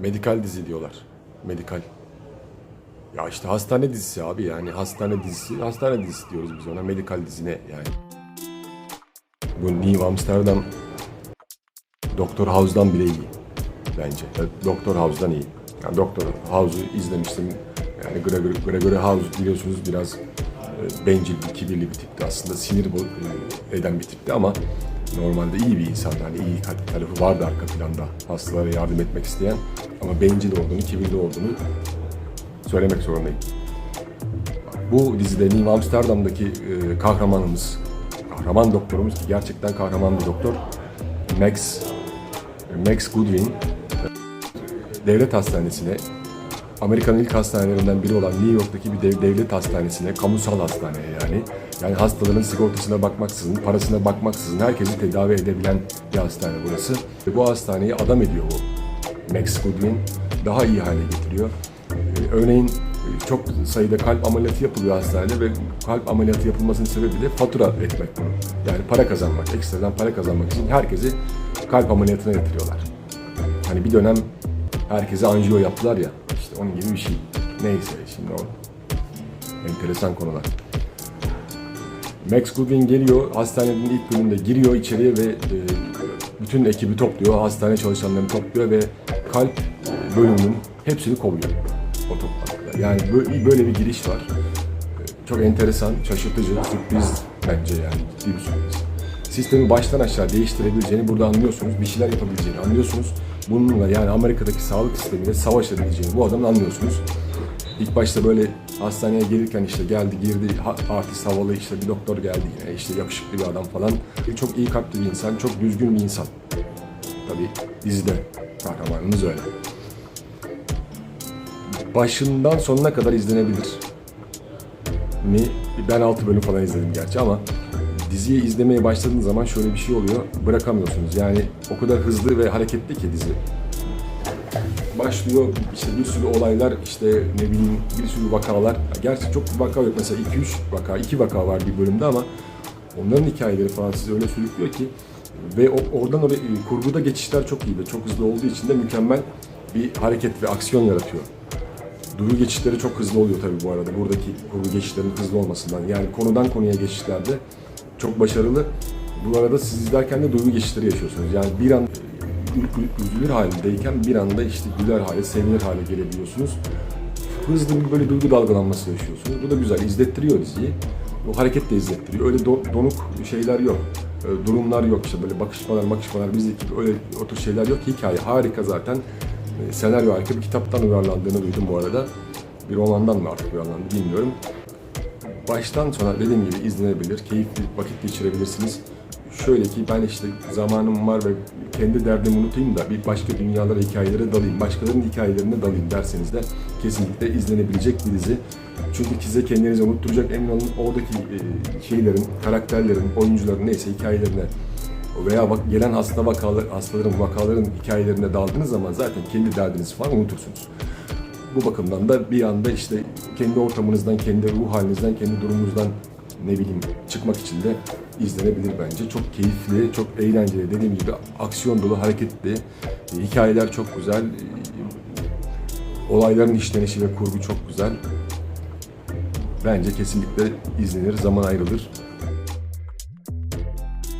Medikal dizi diyorlar. Medikal. Ya işte hastane dizisi abi yani hastane dizisi, hastane dizisi diyoruz biz ona. Medikal dizine yani. Bu New Amsterdam Doktor House'dan bile iyi bence. Doktor House'dan iyi. Yani Doktor House'u izlemiştim. Yani Gregory, Gregory House biliyorsunuz biraz e, bencil, bir kibirli bir tipti aslında. Sinir e, eden bir tipti ama normalde iyi bir insan. Yani iyi tarafı vardı arka planda. Hastalara yardım etmek isteyen ama bencil olduğunu, kibirli olduğunu söylemek zorundayım. Bu dizide New Amsterdam'daki e, kahramanımız, kahraman doktorumuz ki gerçekten kahraman bir doktor. Max Max Goodwin devlet hastanesine Amerika'nın ilk hastanelerinden biri olan New York'taki bir dev- devlet hastanesine, kamusal hastaneye yani. Yani hastaların sigortasına bakmaksızın, parasına bakmaksızın herkesi tedavi edebilen bir hastane burası. Ve bu hastaneyi adam ediyor bu Max Goodwin. Daha iyi hale getiriyor. Ee, Örneğin e, çok sayıda kalp ameliyatı yapılıyor hastanede ve kalp ameliyatı yapılmasının sebebi de fatura etmek. Yani para kazanmak, ekstradan para kazanmak için herkesi kalp ameliyatına yatırıyorlar. Hani bir dönem herkese anjiyo yaptılar ya, işte onun gibi bir şey. Neyse şimdi o enteresan konular. Max Goodwin geliyor, hastanenin ilk bölümünde giriyor içeriye ve e, bütün ekibi topluyor, hastane çalışanlarını topluyor ve kalp bölümünün hepsini kovuyor o toplantıda. Yani böyle, bir giriş var. E, Çok enteresan, şaşırtıcı, sürpriz bence yani ciddi bir sürpriz. Sistemi baştan aşağı değiştirebileceğini burada anlıyorsunuz, bir şeyler yapabileceğini anlıyorsunuz. Bununla yani Amerika'daki sağlık sistemiyle savaş edebileceğini bu adamın anlıyorsunuz. İlk başta böyle hastaneye gelirken işte geldi girdi artist havalı işte bir doktor geldi yine işte yakışıklı bir adam falan. Çok iyi kalpli bir insan, çok düzgün bir insan. Tabii dizide kahramanımız öyle. Başından sonuna kadar izlenebilir mi? Ben 6 bölüm falan izledim gerçi ama diziyi izlemeye başladığınız zaman şöyle bir şey oluyor. Bırakamıyorsunuz. Yani o kadar hızlı ve hareketli ki dizi başlıyor işte bir sürü olaylar işte ne bileyim bir sürü vakalar. Gerçi çok vaka yok mesela 2-3 vaka, 2 vaka var bir bölümde ama onların hikayeleri falan sizi öyle sürüklüyor ki ve oradan oraya kurguda geçişler çok iyi ve çok hızlı olduğu için de mükemmel bir hareket ve aksiyon yaratıyor. Duygu geçişleri çok hızlı oluyor tabii bu arada. Buradaki kurgu geçişlerin hızlı olmasından. Yani konudan konuya geçişlerde çok başarılı. Bu arada siz izlerken de duygu geçişleri yaşıyorsunuz. Yani bir an üzülür halindeyken bir anda işte güler hale, sevinir hale gelebiliyorsunuz. Hızlı bir böyle duygu dalgalanması yaşıyorsunuz. Bu da güzel, izlettiriyor diziyi. O hareket de izlettiriyor. Öyle do- donuk şeyler yok. Ee, durumlar yok işte böyle bakışmalar, bakışmalar bizdeki öyle o tür şeyler yok. Hikaye harika zaten. Ee, senaryo harika bir kitaptan uyarlandığını duydum bu arada. Bir romandan mı artık uyarlandı bilmiyorum. Baştan sona dediğim gibi izlenebilir, keyifli vakit geçirebilirsiniz. Şöyle ki ben işte zamanım var ve kendi derdimi unutayım da bir başka dünyalara, hikayelere dalayım, başkalarının hikayelerine dalayım derseniz de kesinlikle izlenebilecek bir dizi. Çünkü size kendinizi unutturacak emin olun oradaki e, şeylerin, karakterlerin, oyuncuların neyse hikayelerine veya bak, gelen hasta vakalar, hastaların, vakaların hikayelerine daldığınız zaman zaten kendi derdinizi falan unutursunuz. Bu bakımdan da bir anda işte kendi ortamınızdan, kendi ruh halinizden, kendi durumunuzdan ne bileyim çıkmak için de izlenebilir bence. Çok keyifli, çok eğlenceli. Dediğim gibi aksiyon dolu, hareketli. Hikayeler çok güzel. Olayların işlenişi ve kurgu çok güzel. Bence kesinlikle izlenir, zaman ayrılır.